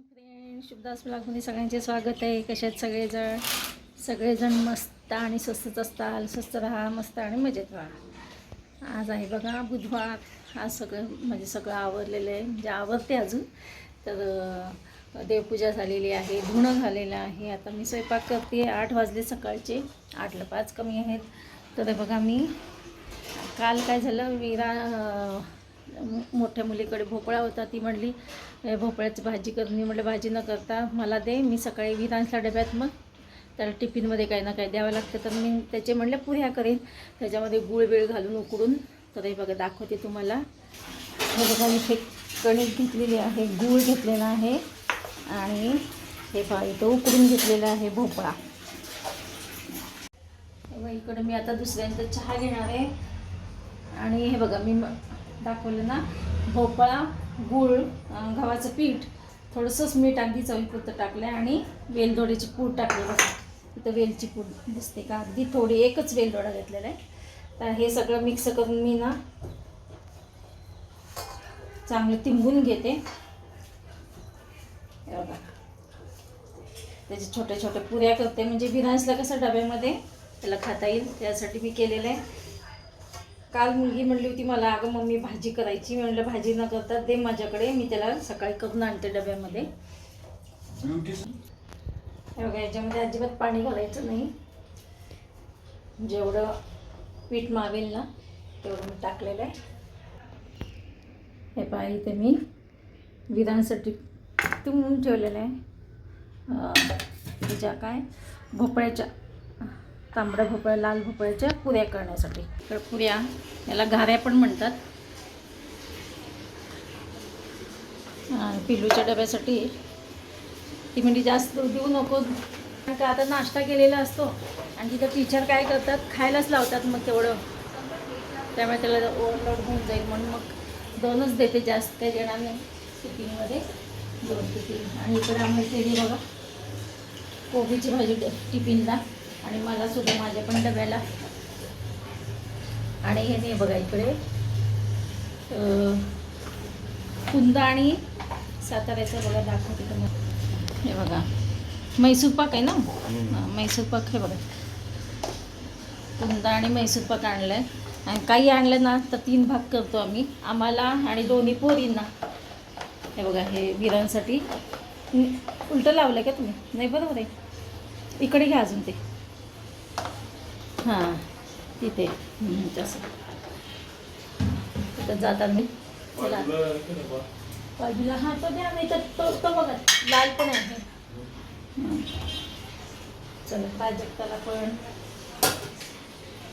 Friend शुभदास ब्लॉगमध्ये सगळ्यांचे स्वागत आहे. कशात सगळेजण? सगळेजण मस्त आणि स्वस्तच असताल. स्वस्त राहा मस्त आणि मजेत राहा. आज आहे बघा बुधवार. आज सगळं म्हणजे सगळं आवरलेलं आहे. म्हणजे आवरते अजून. तर देवपूजा झालेली आहे. धुणं झालेलं आहे. आता मी स्वयंपाक करते. आठ वाजले सकाळचे. आठला पाच कमी आहेत. तर बघा मी काल काय झालं? विरा मोठ्या मुलीकडे भोपळा होता ती म्हणली भोपळ्याची भाजी कर. मी म्हटलं भाजी न करता मला दे मी सकाळी विधानसला डब्यात मग त्याला टिफिनमध्ये काही ना काही द्यावं लागतं. तर मी त्याचे म्हणले पुऱ्या करेन. त्याच्यामध्ये गुळ बिळ घालून उकडून तर हे बघा दाखवते तुम्हाला. हे बघा इथे कणिक घेतलेली आहे गूळ घेतलेला आहे आणि हे पहा इथं उकडून घेतलेलं आहे भोपळा. हे इकडं मी आता दुसऱ्यांचा चहा घेणार आहे. आणि हे बघा मी दाखवलं ना. भोपळा गूळ गव्हाचं पीठ थोडंसंच मीठ अगदी चवीपुरतं टाकलं आहे आणि वेलदोड्याची पूड टाकली बघा. इथं वेलची पूड दिसते का? अगदी थोडी एकच वेलदोडा घेतलेला आहे. तर हे सगळं मिक्स करून मी ना चांगलं तिंबून घेते. बघा. त्याचे छोटे छोटे पुऱ्या करते. म्हणजे बिरांसला कसं डब्यामध्ये त्याला खाता येईल त्यासाठी मी केलेलं आहे. काल मुलगी म्हणली होती मला अगं मम्मी भाजी करायची. मी म्हणलं भाजी न करता दे माझ्याकडे मी त्याला सकाळी करून आणते डब्यामध्ये. बघा याच्यामध्ये अजिबात पाणी घालायचं नाही. जेवढं पीठ मावेल ना तेवढं मी टाकलेलं आहे. हे पहा इथे मी विरांसाठी तुंबून ठेवलेलं आहे. त्याच्या काय? भोपळ्याच्या तांबडा भोपळ्या लाल भोपळ्याच्या पुऱ्या करण्यासाठी. तर पुऱ्या याला घाऱ्या पण म्हणतात. पिलूच्या पिल्लूच्या डब्यासाठी ती म्हणजे जास्त देऊ नको. कारण का आता नाश्ता केलेला असतो आणि तिथं टीचर काय करतात? खायलाच लावतात मग तेवढं. त्यामुळे त्याला ओव्हरलोड होऊन जाईल म्हणून मग दोनच देते जास्त काही देणार नाही. टिफिनमध्ये दोन टिफिन आणि इकडे आम्ही ते बघा कोबीची भाजी टिफिनला. आणि मला सुद्धा माझ्या पण डब्याला. आणि हे नाही बघा इकडे. कुंदा आणि साताऱ्याचं बघा दाखवते तुम्हाला हे बघा. मैसूर पाक आहे ना? मैसूर पाक हे बघा. कुंदा आणि मैसूर पाक आणलं आहे आणि काही आणलं ना तर तीन भाग करतो आम्ही. आम्हाला आणि दोन्ही पोरींना. हे बघा हे विरांसाठी. उलटं लावलं का तुम्ही? नाही बरोबर आहे. इकडे घ्या अजून ते. हां तिथे. तसं. तिथं जातात मी. चला. बाजूला हा तो द्या मी तर तो तो बघा लाल पण आहे. चला प्राजक्ताला पण.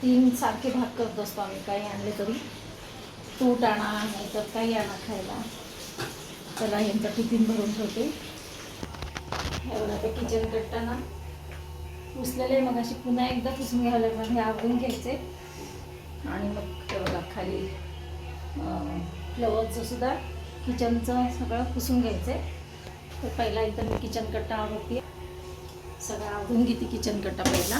तीन सारखे भाग करत असतो आम्ही काही आणले तरी. तूट आणा नाही तर काही आणा खायला. चला यांचा टिफिन भरून ठेवते. एवढा ते किचन कट्टाना पुसलेले मग अशी पुन्हा एकदा पुसून घ्यावं लागणार हे आवडून घ्यायचे. आणि मग ते बघा खाली फ्लवरचं सुद्धा किचनचं सगळं पुसून घ्यायचं. आहे तर पहिला इथं मी किचन कट्टा आवडते सगळं आवडून घेते किचन कट्टा पहिला.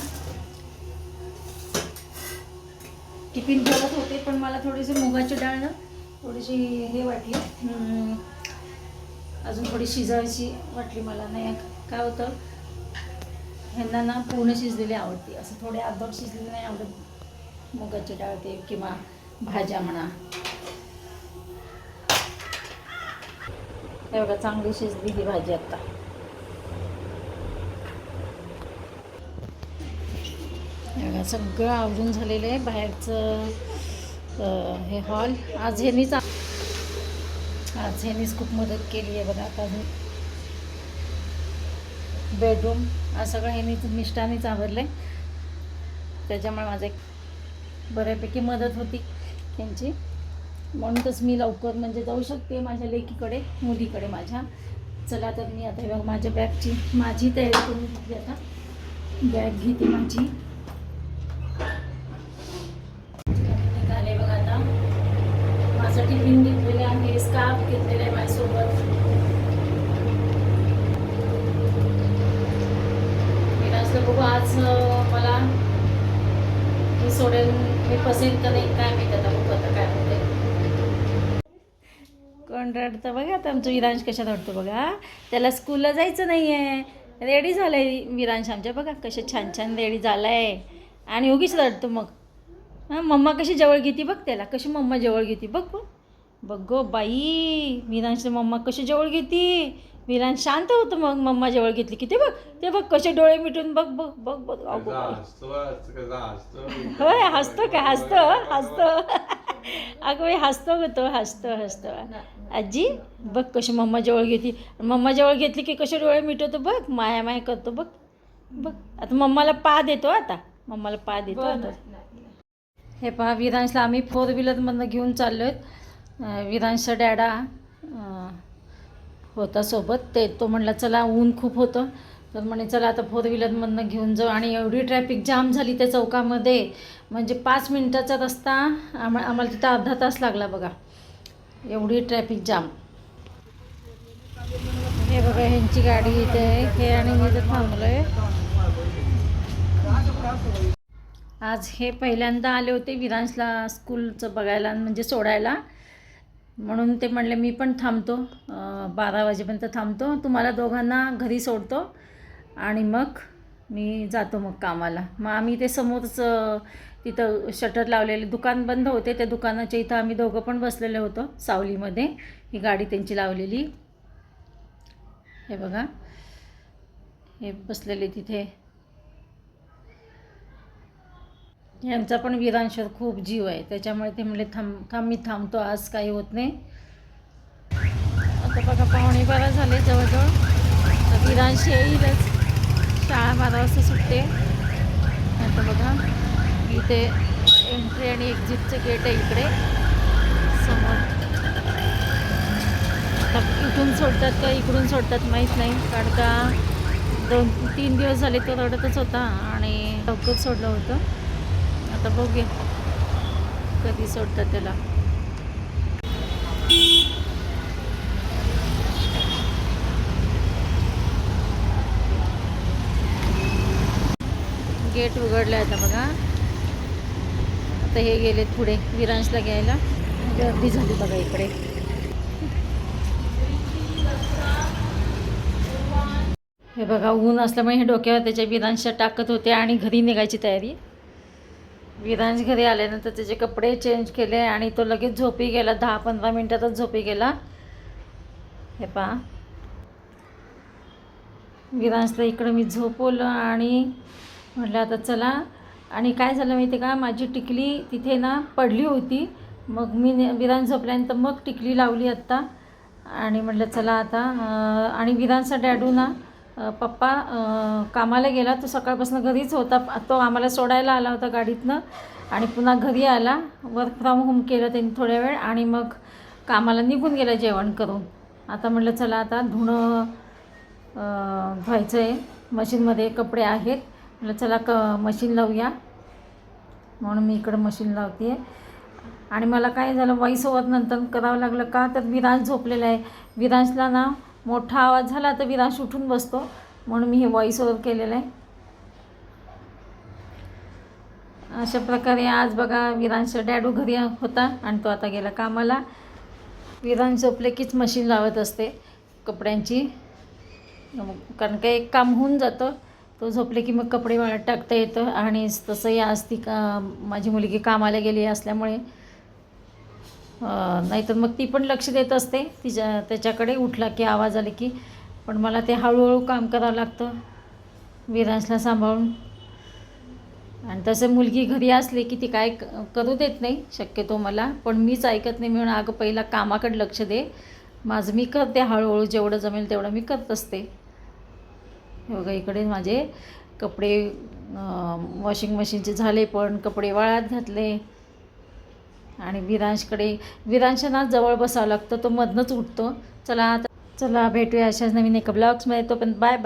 टिफिन बोलत होते पण मला थोडीशी मुगाची डाळ ना थोडीशी हे वाटली. अजून थोडी शिजायची वाटली मला. नाही काय होतं ह्यांना ना पूर्ण शिजलेली आवडते. असं थोडे अर्धवट शिजलेले नाही आवडत. मुगाची डाळ ते किंवा भाज्या म्हणा. हे बघा चांगली शिजली ही भाजी आता. सगळं आवडून झालेलं आहे. बाहेरचं हे हॉल. आज ह्यानीच आज ह्यानीच खूप मदत केली आहे बघा आता बेडरूम सगळं हे मी मिष्टानीच आवरलं आहे त्याच्यामुळे माझं एक बऱ्यापैकी मदत होती त्यांची. म्हणूनच मी लवकर म्हणजे जाऊ शकते माझ्या लेकीकडे मुलीकडे माझ्या. चला तर मी आता हे माझ्या बॅगची. माझी तयारी करून घेतली आता. बॅग घेते माझी. निघाले बघा आता. माझं टिफिन घेतलेलं आहे स्कार्फ घेतलेलं आहे माझ्यासोबत मी असलं बघू आज मला मी सोडेल मी पसेल का नाही काय मी त्याचा बघू आता काय होते कोण रडतं बघा आता आमचं विरांश कशात रडतो बघा त्याला स्कूलला जायचं नाही आहे रेडी झालं आहे विरांश आमच्या बघा कसे छान छान रेडी झालं आहे आणि उगीच रडतो मग. हां मम्मा कशी जवळ घेते बघ त्याला कशी मम्मा जवळ घेते बघ बघ. बघ गो बाई विरांशची मम्मा कशी जवळ घेते? विरांश शांत होतं मग मम्मा जवळ घेतली की ते बघ ते बघ कसे डोळे मिटून बघ बघ बघ बघ. होय हसतो का? हसतो हसतो. अगं बाई हसतो ग तो हसतो हसतो. आजी बघ कशी मम्मा जवळ घेते. मम्मा जवळ घेतली की कसे डोळे मिटवतो बघ माया माया करतो बघ. बघ आता मम्माला पा देतो आता. मम्माला पा देतो आता. हे पहा विरांशला आम्ही फोर व्हीलरमधनं घेऊन चाललो आहेत विरांशचा डॅडा होता सोबत. ते तो म्हणला चला ऊन खूप होतं. तर म्हणे चला आता फोर व्हीलरमधनं घेऊन जाऊ. आणि एवढी ट्रॅफिक जाम झाली त्या चौकामध्ये. म्हणजे पाच मिनटाचा रस्ता आम्हा आम्हाला तिथं अर्धा तास लागला बघा. एवढी ट्रॅफिक जाम हे बघा ह्यांची गाडी इथे आहे. हे आणि मी इथं थांबलो आहे आज हे पहिल्यांदा आले होते विरांशला स्कूलचं बघायला म्हणजे सोडायला. म्हणून ते म्हणले मी पण थांबतो. बारा वाजेपर्यंत थांबतो. तुम्हाला दोघांना घरी सोडतो आणि मग मी जातो मग कामाला. मग आम्ही ते समोरच तिथं शटर लावलेले दुकान बंद होते. त्या दुकानाच्या इथं आम्ही दोघं पण बसलेले होतो सावलीमध्ये. ही गाडी त्यांची लावलेली. हे बघा. हे बसलेले तिथे. यांचा पण विरांशावर खूप जीव आहे. त्याच्यामुळे ते म्हणले थांब थांब मी थांबतो आज काही होत नाही. आता बघा पाहुणे बारा झाले जवळजवळ. तर येईलच. शाळा बारा वाजता सुटते. आता बघा इथे एंट्री आणि एक्झिटचं गेट आहे इकडे. समोर. आता इथून सोडतात का इकडून सोडतात माहीत नाही. कारण का दोन तीन दिवस झाले तो रडतच होता आणि लवकर सोडलं होतं. आता बघूया. कधी सोडतात त्याला. गेट उघडलं आहे आता बघा. आता हे गेले पुढे विरांशला घ्यायला. म्हणजे गर्दी झाली बघा इकडे. हे बघा ऊन असल्यामुळे हे डोक्यावर त्याच्या विरांशा टाकत होते आणि घरी निघायची तयारी. विरांज घरी आल्यानंतर त्याचे कपडे चेंज केले आणि तो लगेच झोपी गेला. दहा पंधरा मिनटातच झोपी गेला. हे पहा. विरांजला इकडं मी झोपवलं आणि म्हटलं आता चला. आणि काय झालं माहिती आहे का? माझी टिकली तिथे ना पडली होती. मग मी विरांज झोपल्यानंतर मग टिकली लावली आत्ता. आणि म्हटलं चला आता आणि विरांचा डॅडू ना पप्पा कामाला गेला तो सकाळपासून घरीच होता. तो आम्हाला सोडायला आला होता गाडीतनं आणि पुन्हा घरी आला. वर्क फ्रॉम होम केलं त्यांनी थोड्या वेळ आणि मग कामाला निघून गेला जेवण करून. आता म्हटलं चला आता धुणं धुवायचं आहे मशीनमध्ये कपडे आहेत. म्हटलं चला क मशीन लावूया. म्हणून मी इकडं मशीन लावते आणि मला काय झालं वॉईस ओवर नंतर करावं लागलं का? तर विरांश झोपलेला आहे. विरांशला ना मोठा आवाज झाला तर विनाश उठून बसतो. म्हणून मी हे वॉईस ओव्हर केलेलं आहे. अशा प्रकारे आज बघा विरांश डॅडू घरी होता आणि तो आता गेला कामाला. विरान झोपले कीच मशीन लावत असते कपड्यांची. कारण का एक काम होऊन जातं. तो झोपले की मग कपडे टाकता येतं. आणि तसंही आज ती का माझी मुलगी कामाला गेली असल्यामुळे नाहीतर मग ती पण लक्ष देत असते. तिच्या त्याच्याकडे उठला की आवाज आले की पण मला ते हळूहळू काम करावं लागतं. विरांशला सांभाळून. आणि तसं मुलगी घरी असली की ती काय क- करू देत नाही शक्यतो मला. पण मीच ऐकत नाही म्हणून अगं पहिला कामाकडे लक्ष दे. माझं मी करते हळूहळू जेवढं जमेल तेवढं मी करत असते. बघा इकडे माझे कपडे वॉशिंग मशीनचे झाले पण कपडे वाळत घातले. आणि विरांशकडे विरांशना जवळ बसावं लागतं तो मधनंच उठतो. चला आता चला भेटूया अशाच नवीन एका ब्लॉग्समध्ये तोपर्यंत बाय बाय